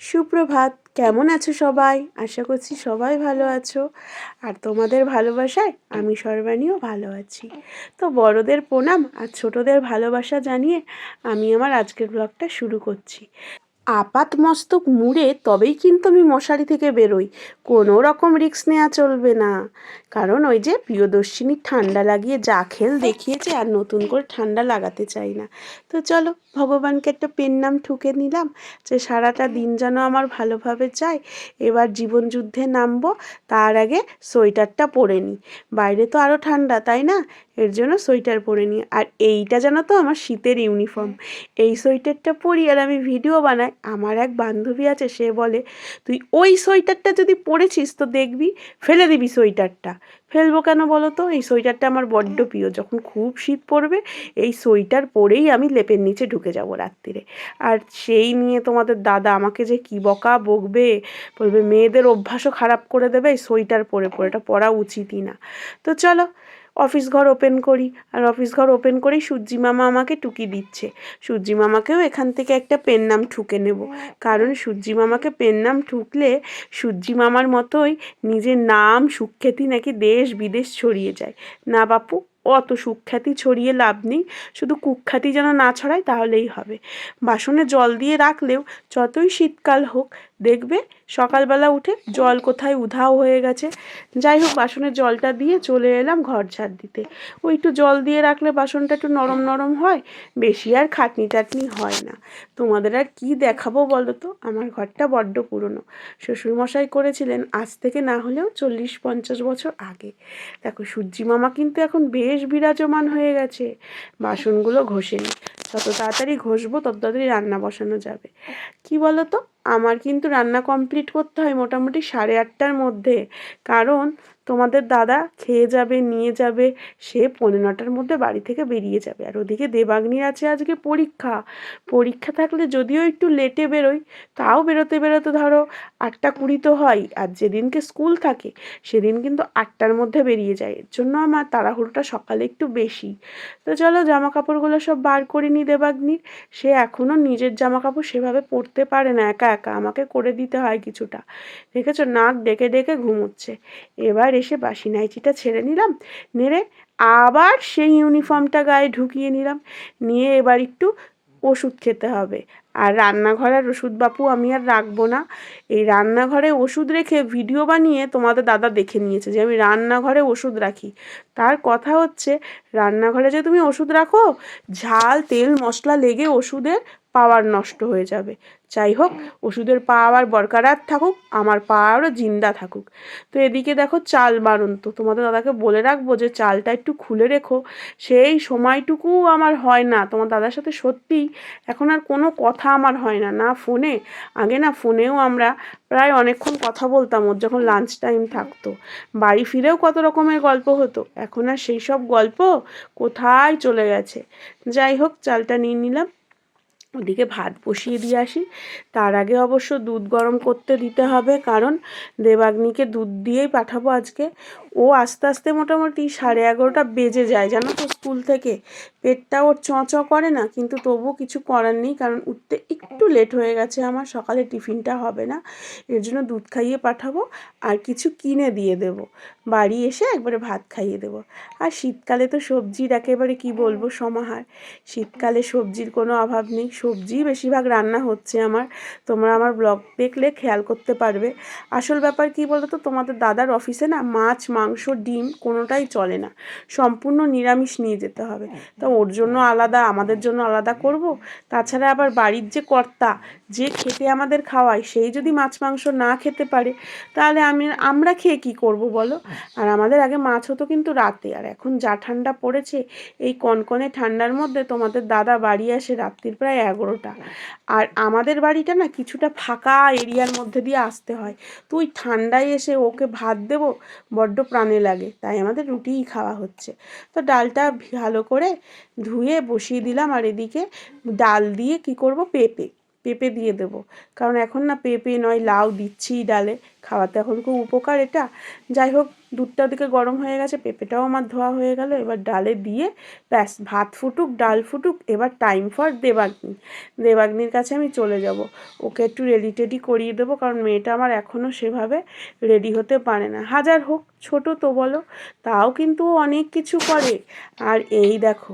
সুপ্রভাত, কেমন আছো সবাই? আশা করছি সবাই ভালো আছো। আর তোমাদের ভালোবাসায় আমি সর্বাণীও ভালো আছি। তো বড়দের প্রণাম আর ছোটদের ভালোবাসা জানিয়ে আমি আমার আজকের ব্লগটা শুরু করছি। আপাত মস্তক মুড়ে তবেই কিন্তু আমি মশারি থেকে বেরোই। কোনো রকম রিস্ক নেওয়া চলবে না। কারণ ওই যে প্রিয়দর্শিনী ঠান্ডা লাগিয়ে যা খেল দেখিয়েছে আর নতুন করে ঠান্ডা লাগাতে চাই না। তো চলো, ভগবানকে একটা পেন নাম ঠুকে নিলাম যে সারাটা দিন যেন আমার ভালোভাবে যায়। এবার জীবন যুদ্ধে নামবো, তার আগে সোয়েটারটা পরে নিই। বাইরে তো আরও ঠান্ডা, তাই না? এর জন্য সোয়েটার পরে নিই। আর এইটা যেন তো আমার শীতের ইউনিফর্ম। এই সোয়েটারটা পরি আর আমি ভিডিও বানাই। আমার এক বান্ধবী আছে, সে বলে, তুই ওই সোয়েটারটা যদি পরেছিস তো দেখবি, ফেলে দিবি সোয়েটারটা। ফেলব কেন বলো তো? এই সোয়েটারটা আমার বড্ড প্রিয়। যখন খুব শীত পড়বে, এই সোয়েটার পরেই আমি লেপের নিচে ঢুকে যাব রাত্রিরে আর সেই নিয়ে তোমাদের দাদা আমাকে যে কী বকা বকবে, বলবে, মেয়েদের অভ্যাসও খারাপ করে দেবে, এই সোয়েটার পরে পরে, এটা পরা উচিতই না। তো চলো অফিস ঘর ওপেন করি। আর অফিস ঘর ওপেন করেই সূর্যি মামা আমাকে টুকি দিচ্ছে। সূর্যি মামাকেও এখান থেকে একটা পেন নাম ঠুকে নেব। কারণ সূর্যি মামাকে পেন নাম ঠুকলে সূর্যি মামার মতোই নিজের নাম সুখ্যাতি নাকি দেশ বিদেশ ছড়িয়ে যায়। না বাপু, অত সুখ্যাতি ছড়িয়ে লাভ নেই। শুধু কুখ্যাতি যেন না ছড়ায় তাহলেই হবে। বাসনে জল দিয়ে রাখলেও যতই শীতকাল হোক দেখবে সকালবেলা উঠে জল কোথায় উধাও হয়ে গেছে। যাই হোক, বাসনের জলটা দিয়ে চলে এলাম ঘর ঝাড় দিতে। ওই একটু জল দিয়ে রাখলে বাসনটা একটু নরম নরম হয়, বেশি আর খাটনি টাটনি হয় না। তোমাদের আর কি দেখাবো বলো তো? আমার ঘরটা বড্ড পুরনো। শ্বশুরমশাই করেছিলেন আজ থেকে না হলেও চল্লিশ পঞ্চাশ বছর আগে। দেখো, সূর্যি মামা কিন্তু এখন বেশ বিরাজমান হয়ে গেছে। বাসনগুলো ঘষেনি যত তাড়াতাড়ি ঘষবো, তত তাড়াতাড়ি রান্না বসানো যাবে। কি বলো তো? আমার কিন্তু রান্না কমপ্লিট করতে হয় মোটামুটি সাড়ে আটটার মধ্যে। কারণ তোমাদের দাদা খেয়ে যাবে, নিয়ে যাবে, সে পৌনে নটার মধ্যে বাড়ি থেকে বেরিয়ে যাবে। আর ওদিকে দেবাগ্নির আছে আজকে পরীক্ষা। পরীক্ষা থাকলে যদিও একটু লেটে বেরোই, তাও বেরোতে বেরোতে ধরো আটটা কুড়ি তো হয়। আর যেদিনকে স্কুল থাকে, সেদিন কিন্তু আটটার মধ্যে বেরিয়ে যায়। এর জন্য আমার তাড়াহুড়োটা সকালে একটু বেশি। তো চলো জামা কাপড়গুলো সব বার করে নিই দেবাগ্নির। সে এখনও নিজের জামা কাপড় সেভাবে পরতে পারে না, একা একা। আমাকে করে দিতে হয় কিছুটা। দেখেছ, নাক ডেকে ডেকে ঘুমোচ্ছে। এবার এসে বাসি নাইটিটা ছেড়ে নিলাম, নেড়ে আবার সেই ইউনিফর্মটা গায়ে ঢুকিয়ে নিলাম। নিয়ে এবার একটু ওষুধ খেতে হবে। আর রান্নাঘরের ওষুধ বাপু আমি আর রাখব না। এই রান্নাঘরে ওষুধ রেখে ভিডিও বানিয়ে তোমাদের দাদা দেখে নিয়েছে যে আমি রান্নাঘরে ওষুধ রাখি। তার কথা হচ্ছে, রান্নাঘরে যে তুমি ওষুধ রাখো, ঝাল, তেল, মশলা লেগে ওষুধের পাওয়ার নষ্ট হয়ে যাবে। যাই হোক ওষুধের পা আবার বরকরার থাকুক আমার পা আরও জিন্দা থাকুক। তো এদিকে দেখো চাল বাড়ন্ত তোমাদের দাদাকে বলে রাখব যে চালটা একটু খুলে রেখো। সেই সময়টুকু আমার হয় না। তোমার দাদার সাথে সত্যিই এখন আর কোনো কথা আমার হয় না। না ফোনে আগে না ফোনেও আমরা প্রায় অনেকক্ষণ কথা বলতাম ওর যখন লাঞ্চ টাইম থাকতো। বাড়ি ফিরেও কত রকমের গল্প হতো। এখন আর সেই সব গল্প কোথায় চলে গেছে? যাই হোক চালটা নিয়ে নিলাম। ওদিকে ভাত বসিয়ে দিয়ে আসি। তার আগে অবশ্য দুধ গরম করতে দিতে হবে, কারণ দেবাগ্নিকে দুধ দিয়েই পাঠাবো আজকে। ও আস্তে আস্তে মোটামুটি সাড়ে এগারোটা বেজে যায়, জানো তো স্কুল থেকে। পেটটা ওর চ চ করে না, কিন্তু তবুও কিছু করার নেই, কারণ উঠতে একটু লেট হয়ে গেছে। আমার সকালে টিফিনটা হবে না, এর জন্য দুধ খাইয়ে পাঠাবো আর কিছু কিনে দিয়ে দেব। বাড়ি এসে একবারে ভাত খাইয়ে দেবো। আর শীতকালে তো সবজির একেবারে কি বলব সমাহার। শীতকালে সবজির কোনো অভাব নেই সবজি বেশিরভাগ রান্না হচ্ছে আমার। তোমরা আমার ব্লগ দেখলে খেয়াল করতে পারবে। আসল ব্যাপার কি বলতো, তোমাদের দাদার অফিসে না মাছ, মাংস ডিম কোনোটাই চলে না। সম্পূর্ণ নিরামিষ নিয়ে যেতে হবে। তা ওর জন্য আলাদা, আমাদের জন্য আলাদা করব। তাছাড়া আবার বাড়ির যে কর্তা, যে খেতে আমাদের খাওয়ায়, সেই যদি মাছ, মাংস না খেতে পারে, তাহলে আমি, আমরা খেয়ে কি করব বলো? আর আমাদের আগে মাছ হতো কিন্তু রাতে। আর এখন যা ঠান্ডা পড়েছে, এই কনকনে ঠান্ডার মধ্যে তোমাদের দাদা বাড়ি আসে রাত্রির প্রায় এগারোটা। আর আমাদের বাড়িটা না কিছুটা ফাঁকা এরিয়ার মধ্যে দিয়ে আসতে হয়। তুই ঠান্ডায় এসে ওকে ভাত দেবো, বড্ড প্রাণে লাগে, তাই আমাদের রুটিই খাওয়া হচ্ছে। তো ডালটা ভালো করে ধুয়ে বসিয়ে দিলাম আর এদিকে ডাল দিয়ে কি করব, পেঁপে পেঁপে দিয়ে দেবো। কারণ এখন না পেঁপে নয়, লাউ দিচ্ছি ডালে। খাওয়াতে। এখন খুব উপকার এটা। যাই হোক, দুধটা ওদিকে গরম হয়ে গেছে, পেঁপেটাও আমার ধোয়া হয়ে গেল। এবার ডালে দিয়ে ব্যাস, ভাত ফুটুক, ডাল ফুটুক, এবার টাইম ফর দেবাগ্নি। দেবাগ্নির কাছে আমি চলে যাব। ওকে একটু রেডি টেডি করিয়ে দেবো, কারণ মেয়েটা আমার এখনও সেভাবে রেডি হতে পারে না। হাজার হোক, ছোট তো বলো, তাও কিন্তু অনেক কিছু করে। আর এই দেখো,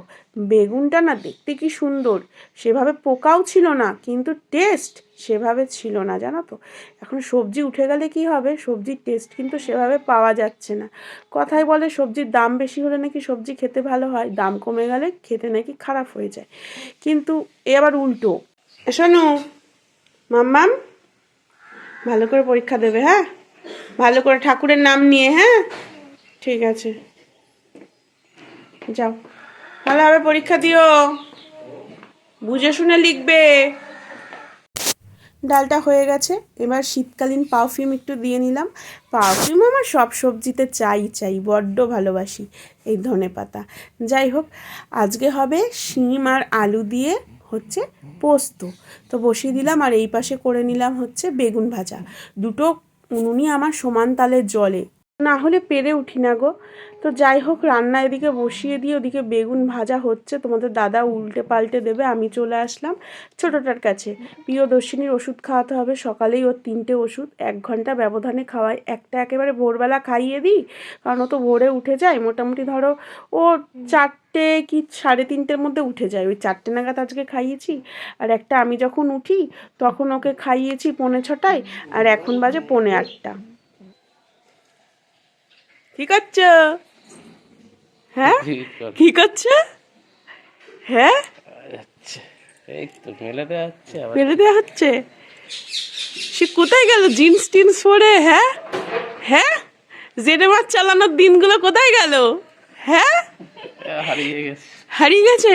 বেগুনটা না দেখতে কি সুন্দর। সেভাবে পোকাও ছিল না, কিন্তু টেস্ট সেভাবে ছিল না, জানো তো? এখন সবজি উঠে গেলে কি হবে? সবজির টেস্ট কিন্তু সেভাবে পাওয়া যাচ্ছে না। কথায় বলে সবজির দাম বেশি হলে নাকি সবজি খেতে ভালো হয়? দাম কমে গেলে খেতে নাকি খারাপ হয়ে যায়। কিন্তু এ আবার উল্টো। শোনো, মাম্মাম, ভালো করে পরীক্ষা দেবে হ্যাঁ? ভালো করে ঠাকুরের নাম নিয়ে হ্যাঁ? ঠিক আছে। যাও। ভালোভাবে পরীক্ষা দিও। বুঝে শুনে লিখবে। ডালটা হয়ে গেছে। এবার শীতকালীন পারফিউম একটু দিয়ে নিলাম। পারফিউম আমার সব সবজিতে চাই চাই, বড্ড ভালোবাসি এই ধনে পাতা। যাই হোক, আজকে হবে শিম আর আলু দিয়ে হচ্ছে পোস্ত। তো বসিয়ে দিলাম আর এই পাশে করে নিলাম হচ্ছে বেগুন ভাজা। দুটো উনুনি আমার সমান তালে জলে না হলে পেরে উঠি না গো। তো যাই হোক, রান্না এদিকে বসিয়ে দিয়ে ওদিকে বেগুন ভাজা হচ্ছে। তোমাদের দাদা উল্টে পাল্টে দেবে, আমি চলে আসলাম ছোটোটার কাছে। প্রিয়দর্শিনীর ওষুধ খাওয়াতে হবে, সকালেই ওর তিনটে ওষুধ। এক ঘণ্টা ব্যবধানে খাওয়াই। একটা একেবারে ভোরবেলা খাইয়ে দিই, কারণ ও তো ভোরে উঠে যায়। মোটামুটি ধরো ও চারটে কি সাড়ে তিনটের মধ্যে উঠে যায়। ওই চারটে নাগাদ আজকে খাইয়েছি। আর একটা আমি যখন উঠি, তখন ওকে খাইয়েছি পৌনে ছটায়। আর এখন বাজে পৌনে আটটা। কি করছ হ্যাঁ? কি করছ হ্যাঁ? আচ্ছা এই তো মেলে দেওয়া হচ্ছে মেলে দেওয়া হচ্ছে? সে কোথায় গেল? জিন্স টিন্স পরে হ্যাঁ? হ্যাঁ? জেডে মাছ চালানোর দিনগুলো কোথায় গেল? হ্যাঁ? হারিয়ে গেছে। হারিয়ে গেছে?